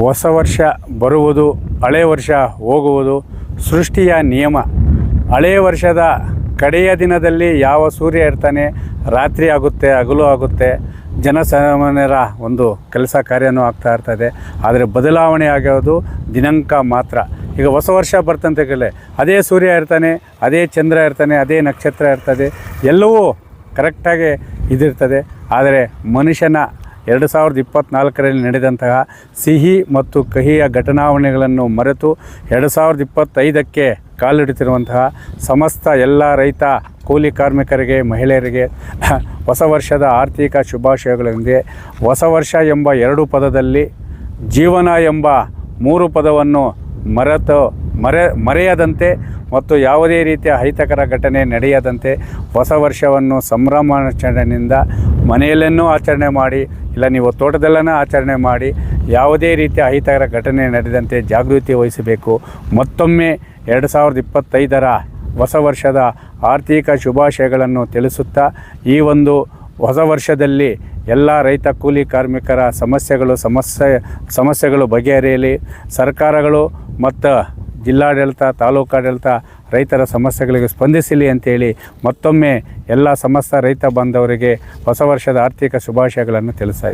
ಹೊಸ ವರ್ಷ ಬರುವುದು, ಹಳೆ ವರ್ಷ ಹೋಗುವುದು ಸೃಷ್ಟಿಯ ನಿಯಮ. ಹಳೆಯ ವರ್ಷದ ಕಡೆಯ ದಿನದಲ್ಲಿ ಯಾವ ಸೂರ್ಯ ಇರ್ತಾನೆ, ರಾತ್ರಿ ಆಗುತ್ತೆ, ಹಗಲು ಆಗುತ್ತೆ, ಜನಸಾಮಾನ್ಯರ ಒಂದು ಕೆಲಸ ಕಾರ್ಯನೂ ಆಗ್ತಾ ಇರ್ತದೆ. ಆದರೆ ಬದಲಾವಣೆ ಆಗೋದು ದಿನಾಂಕ ಮಾತ್ರ. ಈಗ ಹೊಸ ವರ್ಷ ಬರ್ತಂತೆಗಲೇ ಅದೇ ಸೂರ್ಯ ಇರ್ತಾನೆ, ಅದೇ ಚಂದ್ರ ಇರ್ತಾನೆ, ಅದೇ ನಕ್ಷತ್ರ ಇರ್ತದೆ. ಎಲ್ಲವೂ ಕರೆಕ್ಟಾಗಿ ಇದಿರ್ತದೆ. ಆದರೆ ಮನುಷ್ಯನ ಎರಡು ಸಾವಿರದ ಇಪ್ಪತ್ತ್ನಾಲ್ಕರಲ್ಲಿ ನಡೆದಂತಹ ಸಿಹಿ ಮತ್ತು ಕಹಿಯ ಘಟನಾವಣೆಗಳನ್ನು ಮರೆತು ಎರಡು ಸಾವಿರದ ಇಪ್ಪತ್ತೈದಕ್ಕೆ ಕಾಲಿಡುತ್ತಿರುವಂತಹ ಸಮಸ್ತ ಎಲ್ಲ ರೈತ, ಕೂಲಿ ಕಾರ್ಮಿಕರಿಗೆ, ಮಹಿಳೆಯರಿಗೆ ಹೊಸ ವರ್ಷದ ಆರ್ಥಿಕ ಶುಭಾಶಯಗಳೊಂದಿಗೆ ಹೊಸ ವರ್ಷ ಎಂಬ ಎರಡು ಪದದಲ್ಲಿ ಜೀವನ ಎಂಬ ಮೂರು ಪದವನ್ನು ಮರೆತು ಮರೆ ಮರೆಯದಂತೆ ಮತ್ತು ಯಾವುದೇ ರೀತಿಯ ಅಹಿತಕರ ಘಟನೆ ನಡೆಯದಂತೆ ಹೊಸ ವರ್ಷವನ್ನು ಸಂಭ್ರಮಾಚರಣೆಯಿಂದ ಮನೆಯಲ್ಲೇನೂ ಆಚರಣೆ ಮಾಡಿ ಇಲ್ಲ, ನೀವು ತೋಟದಲ್ಲೇ ಆಚರಣೆ ಮಾಡಿ ಯಾವುದೇ ರೀತಿಯ ಅಹಿತಕರ ಘಟನೆ ನಡೆದಂತೆ ಜಾಗೃತಿ ವಹಿಸಬೇಕು. ಮತ್ತೊಮ್ಮೆ ಎರಡು ಸಾವಿರದ ಇಪ್ಪತ್ತೈದರ ಹೊಸ ವರ್ಷದ ಆರ್ಥಿಕ ಶುಭಾಶಯಗಳನ್ನು ತಿಳಿಸುತ್ತಾ, ಈ ಒಂದು ಹೊಸ ವರ್ಷದಲ್ಲಿ ಎಲ್ಲ ರೈತ, ಕೂಲಿ ಕಾರ್ಮಿಕರ ಸಮಸ್ಯೆಗಳು ಸಮಸ್ಯೆ, ಸಮಸ್ಯೆಗಳು ಬಗೆಹರಿಯಲಿ. ಸರ್ಕಾರಗಳು ಮತ್ತು ಜಿಲ್ಲಾಡಳಿತ, ತಾಲೂಕಾಡಳಿತ ರೈತರ ಸಮಸ್ಯೆಗಳಿಗೆ ಸ್ಪಂದಿಸಲಿ ಅಂತೇಳಿ ಮತ್ತೊಮ್ಮೆ ಎಲ್ಲ ಸಮಸ್ತ ರೈತ ಬಾಂಧವರಿಗೆ ಹೊಸ ವರ್ಷದ ಆರ್ಥಿಕ ಶುಭಾಶಯಗಳನ್ನು ತಿಳಿಸ್ತಾ